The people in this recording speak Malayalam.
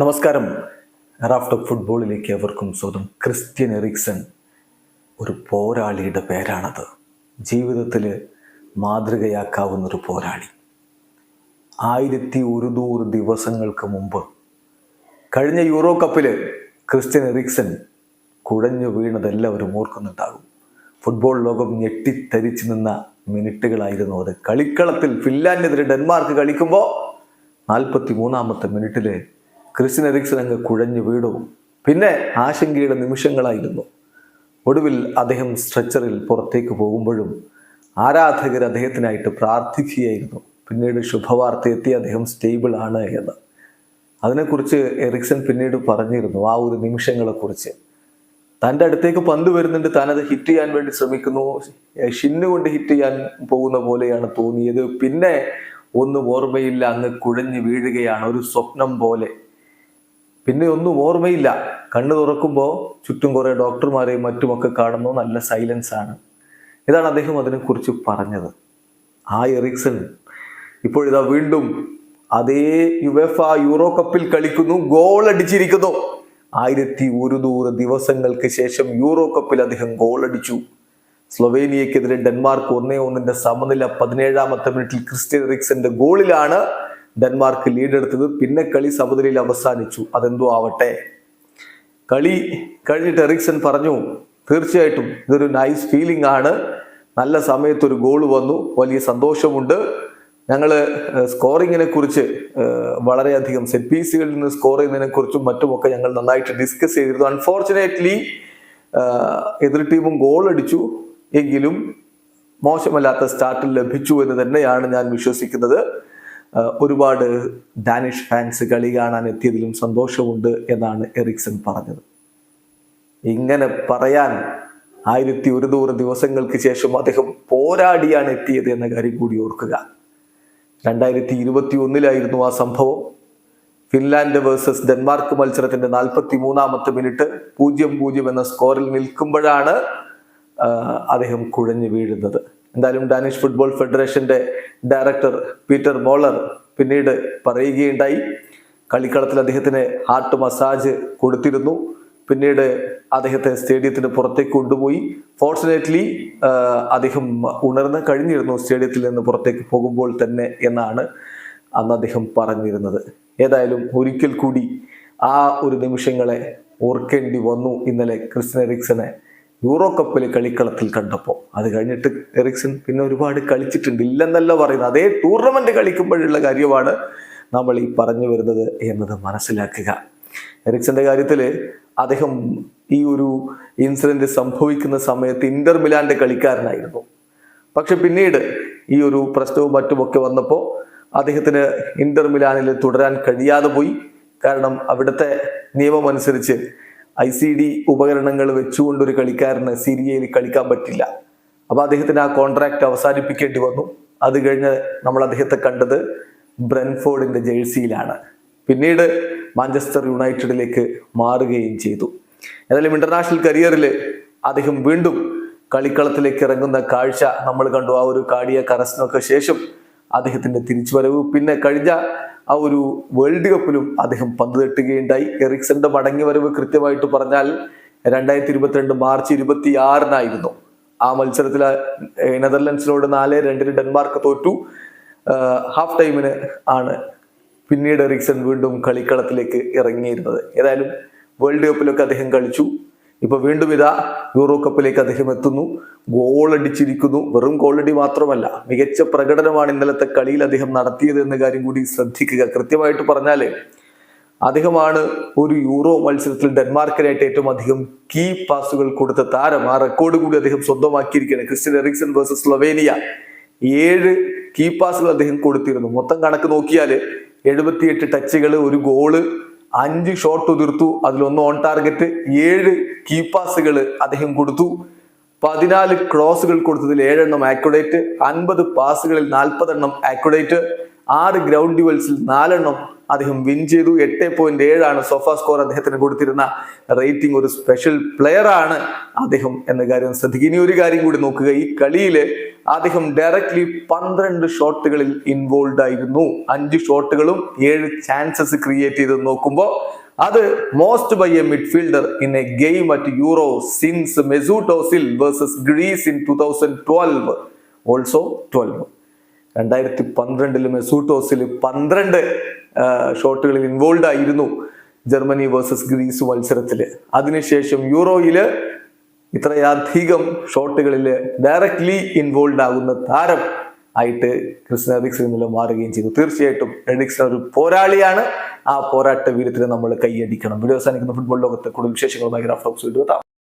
നമസ്കാരം. റാഫ്റ്റ് ഓഫ് ഫുട്ബോളിലേക്ക് അവർക്കും സ്വന്തം ക്രിസ്ത്യൻ എറിക്സൺ ഒരു പോരാളിയുടെ പേരാണത്. ജീവിതത്തിൽ മാതൃകയാക്കാവുന്ന ഒരു പോരാളി. ആയിരത്തി ഒരു നൂറ് ദിവസങ്ങൾക്ക് മുമ്പ് കഴിഞ്ഞ യൂറോ കപ്പിൽ ക്രിസ്ത്യൻ എറിക്സൺ കുഴഞ്ഞു വീണത് എല്ലാവരും ഓർക്കുന്നുണ്ടാകും. ഫുട്ബോൾ ലോകം ഞെട്ടിത്തരിച്ചു നിന്ന മിനിറ്റുകളായിരുന്നു അത്. കളിക്കളത്തിൽ ഫിൻലാൻഡിനെതിരെ ഡെൻമാർക്ക് കളിക്കുമ്പോൾ നാൽപ്പത്തി മൂന്നാമത്തെ മിനിറ്റിൽ ക്രിസ്ത്യൻ എറിക്സൺ അങ്ങ് കുഴഞ്ഞു വീണു പിന്നെ ആശങ്കയുടെ നിമിഷങ്ങളായിരുന്നു. ഒടുവിൽ അദ്ദേഹം സ്ട്രെച്ചറിൽ പുറത്തേക്ക് പോകുമ്പോഴും ആരാധകർ അദ്ദേഹത്തിനായിട്ട് പ്രാർത്ഥിക്കുകയായിരുന്നു. പിന്നീട് ശുഭവാർത്ത എത്തി അദ്ദേഹം സ്റ്റേബിൾ ആണ് എന്ന്. അതിനെക്കുറിച്ച് എറിക്സൺ പിന്നീട് പറഞ്ഞിരുന്നു ആ ഒരു നിമിഷങ്ങളെക്കുറിച്ച്. തന്റെ അടുത്തേക്ക് പന്ത് വരുന്നുണ്ട് താനത് ഹിറ്റ് ചെയ്യാൻ വേണ്ടി ശ്രമിക്കുന്നു. ഷിന്നുകൊണ്ട് ഹിറ്റ് ചെയ്യാൻ പോകുന്ന പോലെയാണ് തോന്നിയത്. പിന്നെ ഒന്നും ഓർമ്മയില്ല അങ്ങ് കുഴഞ്ഞു വീഴുകയാണ്. ഒരു സ്വപ്നം പോലെ. പിന്നെ ഒന്നും ഓർമ്മയില്ല. കണ്ണു തുറക്കുമ്പോൾ ചുറ്റും കുറേ ഡോക്ടർമാരെയും മറ്റുമൊക്കെ കാണുന്നു. നല്ല സൈലൻസ് ആണ്. ഇതാണ് അദ്ദേഹം അതിനെക്കുറിച്ച് പറഞ്ഞത്. ആ എറിക്സൺ ഇപ്പോഴിതാ വീണ്ടും അതേ യുവഫ യൂറോ കപ്പിൽ കളിക്കുന്നു. ഗോൾ അടിച്ചിരിക്കുന്നു. ആയിരത്തി ഒരുന്നൂറ് ദിവസങ്ങൾക്ക് ശേഷം യൂറോ കപ്പിൽ അദ്ദേഹം ഗോൾ അടിച്ചു. സ്ലൊവേനിയക്കെതിരെ ഡെൻമാർക്ക് ഒന്നേ ഒന്നിന്റെ സമനില പതിനേഴാമത്തെ മിനിറ്റിൽ ക്രിസ്ത്യൻ എറിക്സന്റെ ഗോളിലാണ് ഡെൻമാർക്ക് ലീഡ് എടുത്തത് പിന്നെ കളി സമനിലയിൽ അവസാനിച്ചു. അതെന്തോ ആവട്ടെ. കളി കഴിഞ്ഞിട്ട് എറിക്സൺ പറഞ്ഞു തീർച്ചയായിട്ടും ഇതൊരു നൈസ് ഫീലിംഗ് ആണ്. നല്ല സമയത്ത് ഒരു ഗോൾ വന്നു. വലിയ സന്തോഷമുണ്ട്. ഞങ്ങൾ സ്കോറിങ്ങിനെ കുറിച്ച് വളരെയധികം സെറ്റ് പീസുകളിൽ നിന്ന് സ്കോർ ചെയ്യുന്നതിനെ കുറിച്ചും മറ്റുമൊക്കെ ഞങ്ങൾ നന്നായിട്ട് ഡിസ്കസ് ചെയ്തിരുന്നു. അൺഫോർച്ചുനേറ്റ്ലി എതിർ ടീമും ഗോൾ അടിച്ചു. എങ്കിലും മോശമല്ലാത്ത സ്റ്റാർട്ട് ലഭിച്ചു എന്ന് തന്നെയാണ് ഞാൻ വിശ്വസിക്കുന്നത്. ഒരുപാട് ഡാനിഷ് ഫാൻസ് കളി കാണാൻ എത്തിയതിലും സന്തോഷമുണ്ട് എന്നാണ് എറിക്സൺ പറഞ്ഞത്. ഇങ്ങനെ പറയാൻ ആയിരത്തി ഒരുന്നൂറ് ദിവസങ്ങൾക്ക് ശേഷം അദ്ദേഹം പോരാടിയാണ് എത്തിയത് എന്ന കാര്യം കൂടി ഓർക്കുക. രണ്ടായിരത്തി ഇരുപത്തി ഒന്നിലായിരുന്നു ആ സംഭവം. ഫിൻലാൻഡ് വേഴ്സസ് ഡെൻമാർക്ക് മത്സരത്തിന്റെ നാൽപ്പത്തി മൂന്നാമത്തെ മിനിറ്റ് പൂജ്യം പൂജ്യം എന്ന സ്കോറിൽ നിൽക്കുമ്പോഴാണ് അദ്ദേഹം കുഴഞ്ഞു വീഴുന്നത്. എന്തായാലും ഡാനിഷ് ഫുട്ബോൾ ഫെഡറേഷന്റെ ഡയറക്ടർ പീറ്റർ മോളർ പിന്നീട് പറയുകയുണ്ടായി. കളിക്കളത്തിൽ അദ്ദേഹത്തിന് ഹാർട്ട് മസാജ് കൊടുത്തിരുന്നു. പിന്നീട് അദ്ദേഹത്തെ സ്റ്റേഡിയത്തിന് പുറത്തേക്ക് കൊണ്ടുപോയി. ഫോർച്ചുനേറ്റ്ലി അദ്ദേഹം ഉണർന്ന് കഴിഞ്ഞിരുന്നു സ്റ്റേഡിയത്തിൽ നിന്ന് പുറത്തേക്ക് പോകുമ്പോൾ തന്നെ എന്നാണ് അന്ന് അദ്ദേഹം പറഞ്ഞിരുന്നത്. ഏതായാലും ഒരിക്കൽ കൂടി ആ ഒരു നിമിഷങ്ങളെ ഓർക്കേണ്ടി വന്നു ഇന്നലെ ക്രിസ്ത്യൻ എറിക്സനെ. യൂറോ കപ്പിലെ കളിക്കളത്തിൽ കണ്ടപ്പോൾ. അത് കഴിഞ്ഞിട്ട് എറിക്സൺ പിന്നെ ഒരുപാട് കളിച്ചിട്ടുണ്ട്. ഇല്ലെന്നല്ല പറയുന്നത്. അതേ ടൂർണമെന്റ് കളിക്കുമ്പോഴുള്ള കാര്യമാണ് നമ്മൾ ഈ പറഞ്ഞു വരുന്നത് എന്നത് മനസ്സിലാക്കുക. എറിക്സന്റെ കാര്യത്തിൽ അദ്ദേഹം ഈ ഒരു ഇൻസിഡന്റ് സംഭവിക്കുന്ന സമയത്ത് ഇന്റർ മിലാന്റെ കളിക്കാരനായിരുന്നു. പക്ഷെ പിന്നീട് ഈ ഒരു പ്രശ്നവും മറ്റുമൊക്കെ വന്നപ്പോൾ അദ്ദേഹത്തിന് ഇന്റർ മിലാനിൽ തുടരാൻ കഴിയാതെ പോയി. കാരണം അവിടുത്തെ നിയമം അനുസരിച്ച് ഐ സി ഡി ഉപകരണങ്ങൾ വെച്ചുകൊണ്ട് ഒരു കളിക്കാരന് സിരിയയിൽ കളിക്കാൻ പറ്റില്ല. അപ്പൊ അദ്ദേഹത്തിന് ആ കോൺട്രാക്ട് അവസാനിപ്പിക്കേണ്ടി വന്നു. അത് കഴിഞ്ഞ് നമ്മൾ അദ്ദേഹത്തെ കണ്ടത് ബ്രൻഫോർഡിന്റെ ജേഴ്സിയിലാണ്. പിന്നീട് മാഞ്ചസ്റ്റർ യുണൈറ്റഡിലേക്ക് മാറുകയും ചെയ്തു. ഏതായാലും ഇന്റർനാഷണൽ കരിയറിൽ അദ്ദേഹം വീണ്ടും കളിക്കളത്തിലേക്ക് ഇറങ്ങുന്ന കാഴ്ച നമ്മൾ കണ്ടു. ആ ഒരു കാടിയ കറസിനൊക്കെ ശേഷം അദ്ദേഹത്തിന്റെ തിരിച്ചുവരവ്. പിന്നെ കഴിഞ്ഞ ആ ഒരു വേൾഡ് കപ്പിലും അദ്ദേഹം പന്ത് തട്ടുകയുണ്ടായി. എറിക്സന്റെ മടങ്ങി വരവ് കൃത്യമായിട്ട് പറഞ്ഞാൽ രണ്ടായിരത്തി ഇരുപത്തിരണ്ട് മാർച്ച് ഇരുപത്തി ആറിനായിരുന്നു ആ മത്സരത്തിൽ നെതർലൻഡ്സിനോട് നാല് രണ്ടിന് ഡെൻമാർക്ക് തോറ്റു. ഹാഫ് ടൈമിന് ആണ് പിന്നീട് എറിക്സൺ വീണ്ടും കളിക്കളത്തിലേക്ക് ഇറങ്ങിയിരുന്നത്. ഏതായാലും വേൾഡ് കപ്പിലൊക്കെ അദ്ദേഹം കളിച്ചു. ഇപ്പൊ വീണ്ടും ഇതാ യൂറോ കപ്പിലേക്ക് അദ്ദേഹം എത്തുന്നു. ഗോൾ അടിച്ചിരിക്കുന്നു. വെറും ഗോൾ അടി മാത്രമല്ല മികച്ച പ്രകടനമാണ് ഇന്നലത്തെ കളിയിൽ അദ്ദേഹം നടത്തിയത് എന്ന കാര്യം കൂടി ശ്രദ്ധിക്കുക. കൃത്യമായിട്ട് പറഞ്ഞാൽ അദ്ദേഹമാണ് ഒരു യൂറോ മത്സരത്തിൽ ഡെൻമാർക്കിനായിട്ട് ഏറ്റവും അധികം കീ പാസുകൾ കൊടുത്ത താരം. ആ റെക്കോർഡ് കൂടി അദ്ദേഹം സ്വന്തമാക്കിയിരിക്കുകയാണ്. Christian Eriksen versus Slovenia. ഏഴ് കീ പാസുകൾ അദ്ദേഹം കൊടുത്തിരുന്നു. മൊത്തം കണക്ക് നോക്കിയാൽ എഴുപത്തിയെട്ട് ടച്ചുകൾ ഒരു ഗോൾ അഞ്ച് ഷോട്ട് ഉതിർത്തു. അതിലൊന്ന് ഓൺ ടാർഗറ്റ് ഏഴ് കീപ്പാസുകൾ പാസുകൾ അദ്ദേഹം കൊടുത്തു. പതിനാല് ക്രോസുകൾ കൊടുത്തതിൽ ഏഴെണ്ണം ആക്യുഡേറ്റ് അൻപത് പാസുകളിൽ നാൽപ്പതെണ്ണം ആക്യുഡേറ്റ് ആറ് ഗ്രൗണ്ട് ഡ്യുവൽസിൽ നാലെണ്ണം അദ്ദേഹം വിൻ ചെയ്തു. എട്ട് പോയിന്റ് ഏഴാണ് സോഫ സ്കോർ അദ്ദേഹത്തിന് കൊടുത്തിരുന്ന. റേറ്റിംഗ് ഒരു സ്പെഷ്യൽ പ്ലെയർ ആണ് അദ്ദേഹം എന്ന കാര്യം ശ്രദ്ധിക്കുക. ഇനി ഒരു കാര്യം കൂടി നോക്കുക. ഈ കളിയിൽ അദ്ദേഹം ഡയറക്ട്ലി പന്ത്രണ്ട് ഷോട്ടുകളിൽ ഇൻവോൾവ് ആയിരുന്നു. അഞ്ച് ഷോട്ടുകളും ഏഴ് ചാൻസസ് ക്രിയേറ്റ് ചെയ്ത് നോക്കുമ്പോൾ അത് most by a midfielder in a game at Euro since Mesut Ozil versus Greece in two thousand twelve also twelve രണ്ടായിരത്തി പന്ത്രണ്ടിൽ മെസൂട്ടോസിൽ പന്ത്രണ്ട് ഷോട്ടുകളിൽ ഇൻവോൾവ് ആയിരുന്നു ജർമ്മനി വേഴ്സസ് ഗ്രീസ് മത്സരത്തിൽ അതിനുശേഷം യൂറോയിൽ ഇത്രയധികം ഷോട്ടുകളിൽ ഡയറക്ട്ലി ഇൻവോൾവ് ആകുന്ന താരം ആയിട്ട് ക്രിസ്ത്യൻ എറിക്സൺ നിന്നും മാറുകയും ചെയ്തു. തീർച്ചയായിട്ടും എറിക്സൺ ഒരു പോരാളിയാണ്. ആ പോരാട്ട വീരത്തിന് നമ്മൾ കൈയടിക്കണം. വീഡിയോ അവസാനിക്കുന്ന ഫുട്ബോൾ ലോകത്തെ കൂടുതൽ വിശേഷങ്ങളുമായി ഗ്രാഫ് ടോക്സ്